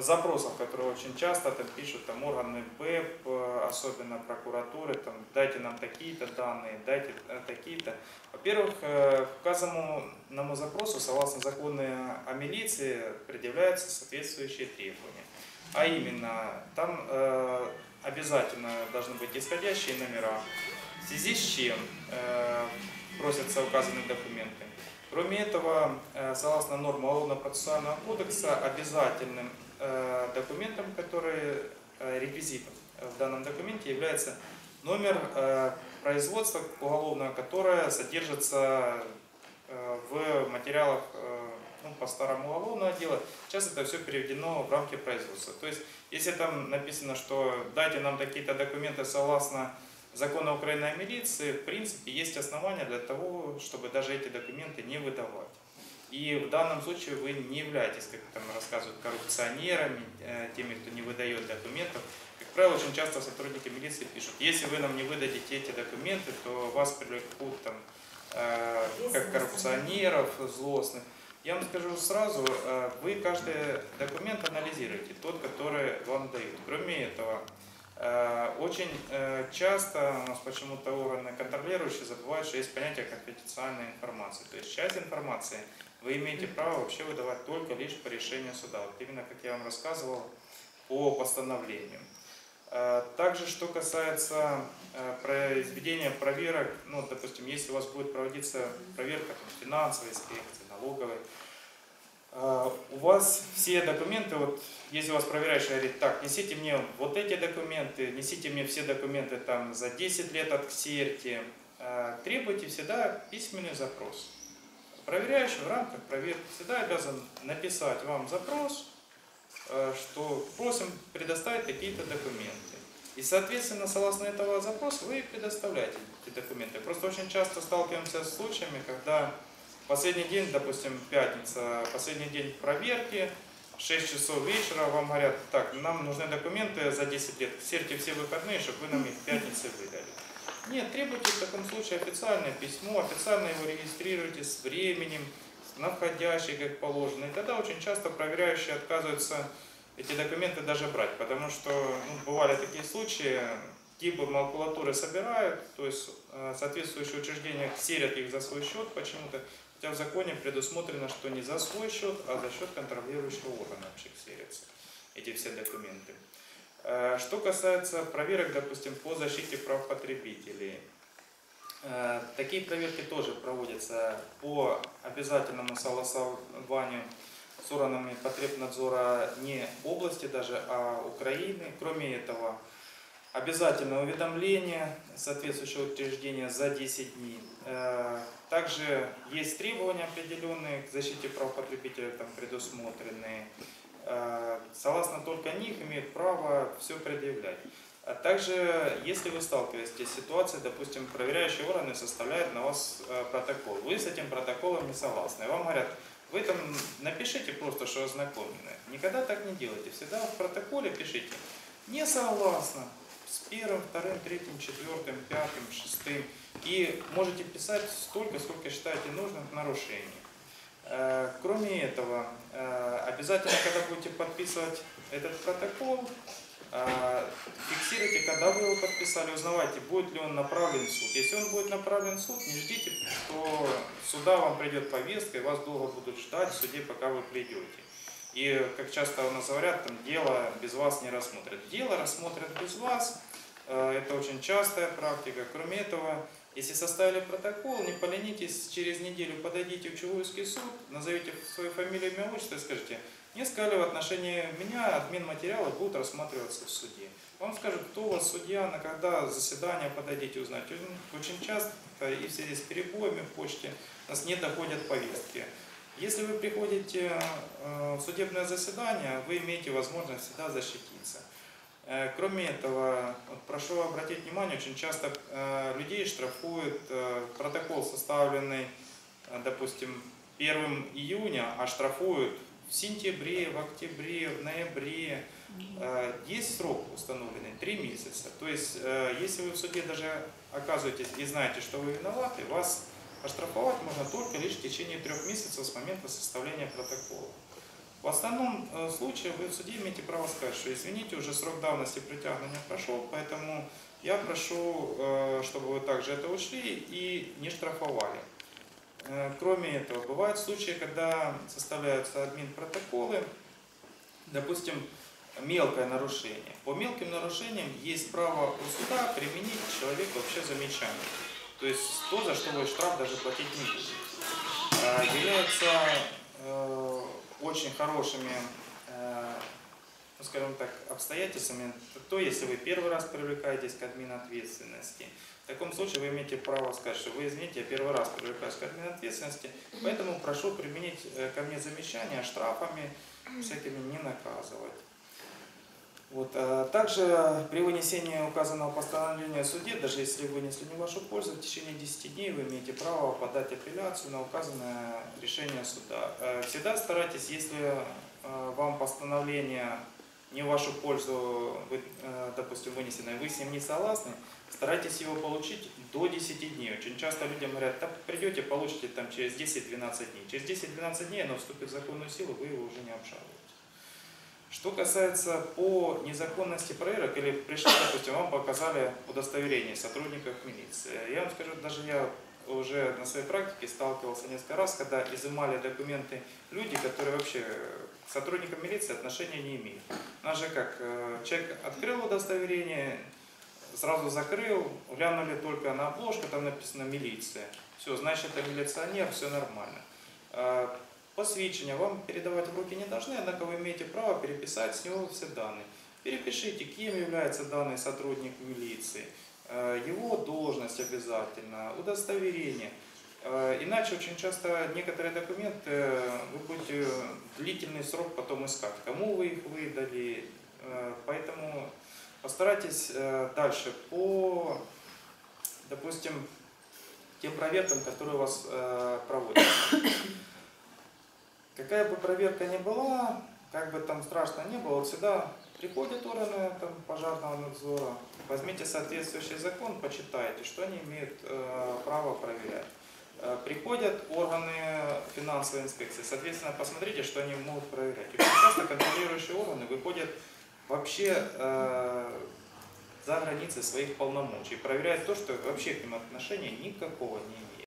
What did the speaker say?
запросов, которые очень часто там пишут там органы БЭП, э, особенно прокуратуры, там дайте нам такие-то данные, дайте э, такие-то. Во-первых, э, к указанному запросу, согласно закону о милиции, предъявляются соответствующие требования. А именно, там э, обязательно должны быть исходящие номера, в связи с чем э, просятся указанные документы. Кроме этого, э, согласно нормам Уголовно-процессуального кодекса, обязательным э, документом, который э, реквизитом в данном документе является номер производства уголовного, которое содержится в материалах ну, по старому уголовного дела. Сейчас это все переведено в рамки производства. То есть, если там написано, что дайте нам такие-то документы согласно закона Украины о милиции, в принципе, есть основания для того, чтобы даже эти документы не выдавать. И в данном случае вы не являетесь, как там рассказывают, коррупционерами, э, теми, кто не выдает документов. Как правило, очень часто сотрудники милиции пишут, если вы нам не выдадите эти документы, то вас привлекут там, э, как коррупционеров, злостных. Я вам скажу сразу, э, вы каждый документ анализируете, тот, который вам дают. Кроме этого, очень э, часто у нас почему-то органы контролирующие забывают, что есть понятие конфиденциальной информации. То есть часть информации вы имеете право вообще выдавать только лишь по решению суда. Вот именно как я вам рассказывал по постановлению. Э, также, что касается произведения проверок, ну, допустим, если у вас будет проводиться проверка там, финансовой инспекции, налоговой, у вас все документы, вот если у вас проверяющий говорит, так, несите мне вот эти документы, несите мне все документы там за 10 лет от КСЕРТи, а, требуйте всегда письменный запрос. Проверяющий в рамках проверки всегда обязан написать вам запрос, а, что просим предоставить какие-то документы. И, соответственно, согласно этого запроса вы предоставляете эти документы. Просто очень часто сталкиваемся с случаями, когда Последний день, допустим, пятница, последний день проверки, 6 часов вечера, вам говорят, так, нам нужны документы за 10 лет, серьте все выходные, чтобы вы нам их в пятнице выдали. Нет, требуйте в таком случае официальное письмо, официально его регистрируйте с временем, на входящий, как положено. И тогда очень часто проверяющие отказываются эти документы даже брать, потому что ну, бывали такие случаи, типы макулатуры собирают, то есть соответствующие учреждения серят их за свой счет почему-то, Хотя в законе предусмотрено, что не за свой счет, а за счет контролирующего органа вообще серятся эти все документы. Э, что касается проверок, допустим, по защите прав потребителей, э, такие проверки тоже проводятся по обязательному согласованию с органами потребнадзора не области даже, а Украины. Кроме этого, обязательное уведомление соответствующего учреждения за 10 дней. Э, также есть требования определенные к защите прав потребителя, там предусмотренные. Э, согласно только них имеют право все предъявлять. А также, если вы сталкиваетесь с ситуацией, допустим, проверяющие органы составляют на вас э, протокол, вы с этим протоколом не согласны, вам говорят, вы там напишите просто, что ознакомлены. Никогда так не делайте. Всегда в протоколе пишите «не согласна», с первым, вторым, третьим, четвертым, пятым, шестым. И можете писать столько, сколько считаете нужным в нарушении. Э, кроме этого, э, обязательно, когда будете подписывать этот протокол, э, фиксируйте, когда вы его подписали, узнавайте, будет ли он направлен в суд. Если он будет направлен в суд, не ждите, что сюда вам придет повестка, и вас долго будут ждать в суде, пока вы придете. И, как часто у нас говорят, там дело без вас не рассмотрят. Дело рассмотрят без вас, э, это очень частая практика. Кроме этого, если составили протокол, не поленитесь, через неделю подойдите в Чувойский суд, назовите свою фамилию, имя, отчество и скажите, не сказали в отношении меня, админ материала будет рассматриваться в суде. Вам скажут, кто у вас судья, на когда заседание подойдите узнать. Очень часто и в связи с перебоями в почте у нас не доходят повестки. Если вы приходите э, в судебное заседание, вы имеете возможность всегда защититься. Э, кроме этого, вот прошу обратить внимание, очень часто э, людей штрафуют протокол, составленный, допустим, 1 июня, а штрафуют в сентябре, в октябре, в ноябре. Есть срок установленный, 3 месяца. То есть, если вы в суде даже оказываетесь и знаете, что вы виноваты, вас Оштрафовать можно только лишь в течение трех месяцев с момента составления протокола. В остальном э, случае вы в суде имеете право сказать, что извините, уже срок давности притягивания прошел, поэтому я прошу, э, чтобы вы также это учли и не штрафовали. Э, Кроме этого, бывают случаи, когда составляются админ-протоколы, допустим, мелкое нарушение. По мелким нарушениям есть право у суда применить человеку вообще замечание. То есть то, за что вы штраф даже платить не будете. А, Является э, очень хорошими, э, ну, скажем так, обстоятельствами, то если вы первый раз привлекаетесь к админ ответственности, в таком случае вы имеете право сказать, что вы извините, я первый раз привлекаюсь к админ ответственности, поэтому прошу применить э, ко мне замечания штрафами всякими не наказывать. Вот. а Также при вынесении указанного постановления суде, даже если вынесли не вашу пользу, в течение 10 дней вы имеете право подать апелляцию на указанное решение суда. Э, Всегда старайтесь, если э, вам постановление не в вашу пользу, э, допустим, вынесенное, вы с ним не согласны, старайтесь его получить до 10 дней. Очень часто людям говорят, так придете, получите там через 10-12 дней. Через 10-12 дней оно вступит в законную силу, вы его уже не обжалуете. Что касается по незаконности проверок, или пришли, допустим, вам показали удостоверение сотрудников милиции. Я вам скажу, даже я уже на своей практике сталкивался несколько раз, когда изымали документы люди, которые вообще к сотрудникам милиции отношения не имеют. Нас же как, э, человек открыл удостоверение, сразу закрыл, глянули только на обложку, там написано милиция. Все, значит, это милиционер, все нормально. Посвідчення вам передавать в руки не должны, однако вы имеете право переписать с него все данные. Перепишите, кем является данный сотрудник милиции, э, его должность обязательно, удостоверение. Э, Иначе очень часто некоторые документы э, вы будете длительный срок потом искать, кому вы их выдали. Поэтому постарайтесь дальше по, допустим, тем проверкам, которые у вас проводятся. Какая бы проверка ни была, как бы там страшно не было, всегда приходят органы там, пожарного надзора, возьмите соответствующий закон, почитайте, что они имеют э, право проверять. Э, приходят органы финансовой инспекции, соответственно, посмотрите, что они могут проверять. Очень часто контролирующие органы выходят вообще э, за границы своих полномочий, проверяют то, что вообще к ним отношения никакого не имеет.